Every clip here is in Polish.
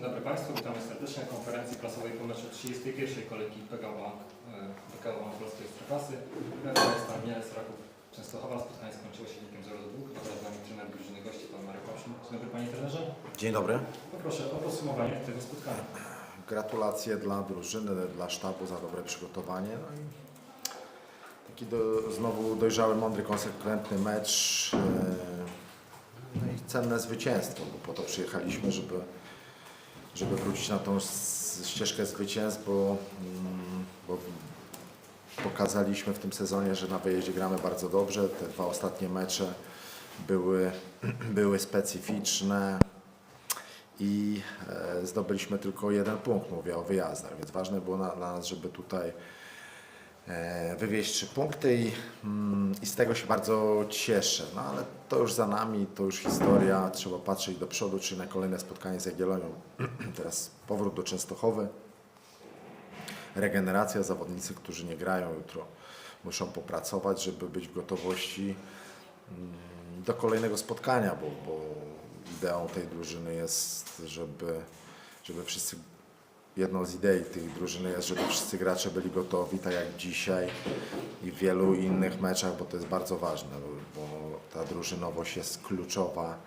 Dzień dobry Państwu, witamy serdecznie na konferencji prasowej po meczu 31. kolejki PGA Bank, e, PGA Bank Polskiej Ekstraklasy. Referent Stan Mielec, Raków Częstochowa. Spotkanie skończyło się wynikiem 0-2. Dobra, z nami trener drużyny gości, Pan Marek Owsin. Dzień dobry Panie trenerze. Dzień dobry. Poproszę o podsumowanie tego spotkania. Gratulacje dla drużyny, dla sztabu za dobre przygotowanie. No i taki do, znowu dojrzały, mądry, konsekwentny mecz. e, No i cenne zwycięstwo, bo po to przyjechaliśmy, żeby, żeby wrócić na tą ścieżkę zwycięstw, bo, mm, bo pokazaliśmy w tym sezonie, że na wyjeździe gramy bardzo dobrze. Te dwa ostatnie mecze były, były specyficzne i e, zdobyliśmy tylko jeden punkt, mówię o wyjazdach, więc ważne było dla nas, żeby tutaj wywieźć trzy punkty i, mm, i z tego się bardzo cieszę. No ale to już za nami, to już historia, trzeba patrzeć do przodu, czyli na kolejne spotkanie z Jagiellonią. Teraz powrót do Częstochowy, regeneracja, zawodnicy, którzy nie grają jutro muszą popracować, żeby być w gotowości mm, do kolejnego spotkania, bo, bo ideą tej drużyny jest, żeby, żeby wszyscy, jedną z idei tej drużyny jest, żeby wszyscy gracze byli gotowi, tak jak dzisiaj i w wielu innych meczach, bo to jest bardzo ważne, bo, ta drużynowość jest kluczowa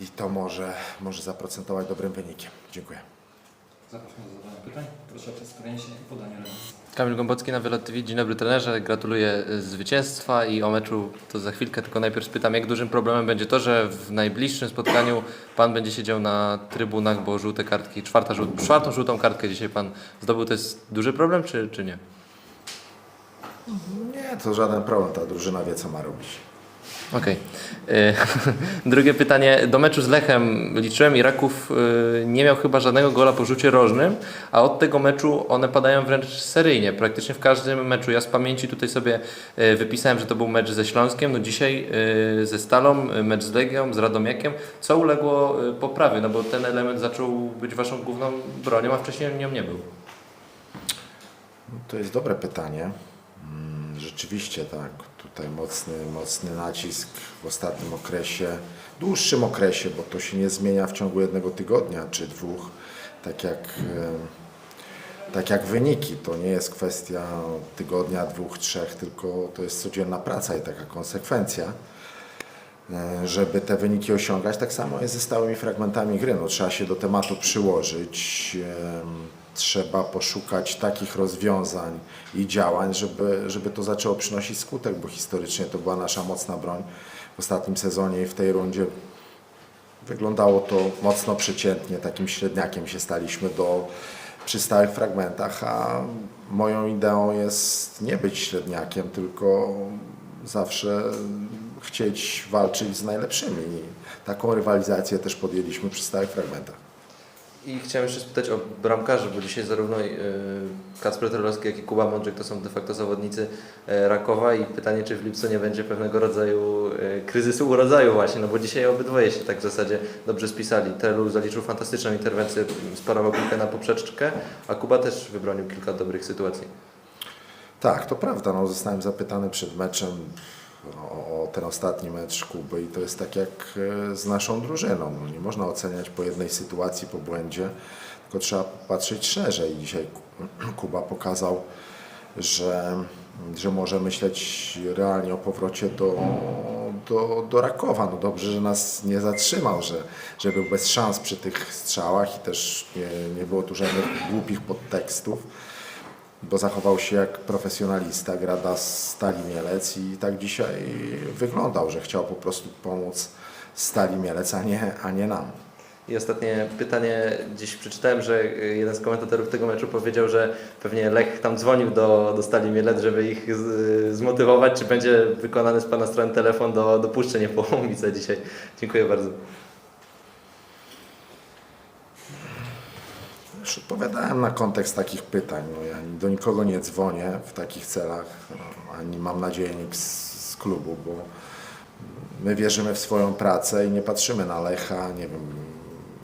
i to może, może zaprocentować dobrym wynikiem. Dziękuję. Zapraszam do zadania pytań. Proszę o przedstawienie się i podanie ręki. Kamil Gąbocki na Wylot TV. Dzień dobry trenerze, gratuluję y, zwycięstwa i o meczu to za chwilkę, tylko najpierw spytam, jak dużym problemem będzie to, że w najbliższym spotkaniu Pan będzie siedział na trybunach, bo żółte kartki, czwarta, żół, czwartą żółtą kartkę dzisiaj Pan zdobył, to jest duży problem czy, czy nie? Nie, to żaden problem, ta drużyna wie co ma robić. Okej. Y, Drugie pytanie. Do meczu z Lechem liczyłem i Raków y, nie miał chyba żadnego gola po rzucie rożnym, a od tego meczu one padają wręcz seryjnie. Praktycznie w każdym meczu. Ja z pamięci tutaj sobie y, wypisałem, że to był mecz ze Śląskiem, no dzisiaj ze Stalą, mecz z Legią, z Radomiakiem. Co uległo poprawie? No bo ten element zaczął być Waszą główną bronią, a wcześniej nią nie był. To jest dobre pytanie. Rzeczywiście tak, tutaj mocny, mocny nacisk w ostatnim okresie, dłuższym okresie, bo to się nie zmienia w ciągu jednego tygodnia czy dwóch, tak jak, e, tak jak wyniki. To nie jest kwestia tygodnia, dwóch, trzech, tylko to jest codzienna praca i taka konsekwencja e, żeby te wyniki osiągać. Tak samo jest ze stałymi fragmentami gry. No, trzeba się do tematu przyłożyć, trzeba poszukać takich rozwiązań i działań, żeby, żeby to zaczęło przynosić skutek, bo historycznie to była nasza mocna broń w ostatnim sezonie i w tej rundzie wyglądało to mocno przeciętnie, takim średniakiem się staliśmy do, przy stałych fragmentach, a moją ideą jest nie być średniakiem, tylko zawsze chcieć walczyć z najlepszymi. I taką rywalizację też podjęliśmy przy stałych fragmentach. I chciałem jeszcze spytać o bramkarzy, bo dzisiaj zarówno yy, Kacper Trolowski, jak i Kuba Mądrzek to są de facto zawodnicy e, Rakowa i pytanie, czy w lipcu nie będzie pewnego rodzaju e, kryzysu urodzaju właśnie, no bo dzisiaj obydwoje się tak w zasadzie dobrze spisali. Trelu zaliczył fantastyczną interwencję, sparował piłkę na poprzeczkę, a Kuba też wybronił kilka dobrych sytuacji. Tak, to prawda. No, zostałem zapytany przed meczem o, o ten ostatni mecz Kuby i to jest tak jak e, z naszą drużyną. No, nie można oceniać po jednej sytuacji, po błędzie, tylko trzeba patrzeć szerzej. Dzisiaj Ku- Kuba pokazał, że, że może myśleć realnie o powrocie do, do, do Rakowa. No dobrze, że nas nie zatrzymał, że, że był bez szans przy tych strzałach i też nie, nie było tu żadnych głupich podtekstów bo zachował się jak profesjonalista, gra dla Stali Mielec i tak dzisiaj wyglądał, że chciał po prostu pomóc Stali Mielec, a nie, a nie nam. I ostatnie pytanie, gdzieś przeczytałem, że jeden z komentatorów tego meczu powiedział, że pewnie Lech tam dzwonił do, do Stali Mielec, żeby ich z, zmotywować. Czy będzie wykonany z Pana strony telefon do dopuszczenia w połowice dzisiaj? Dziękuję bardzo. Już odpowiadałem na kontekst takich pytań. No, ja do nikogo nie dzwonię w takich celach, no, ani mam nadzieję nikt z, z klubu, bo my wierzymy w swoją pracę i nie patrzymy na Lecha, nie wiem,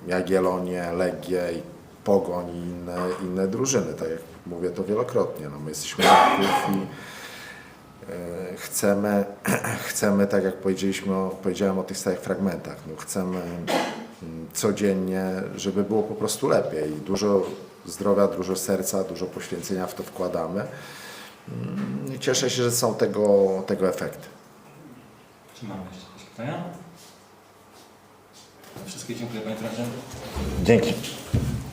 Jagiellonię, Legię Pogoń i inne, inne drużyny. Tak jak mówię to wielokrotnie. No, my jesteśmy Raków i e, chcemy, chcemy, tak jak powiedzieliśmy, powiedziałem o tych stałych fragmentach, no, chcemy codziennie, żeby było po prostu lepiej. Dużo zdrowia, dużo serca, dużo poświęcenia w to wkładamy. Mm, Cieszę się, że są tego, tego efekty. Czy mamy jeszcze jakieś pytania? Wszystkie dziękuję Panie Trenerze. Dzięki.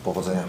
Powodzenia.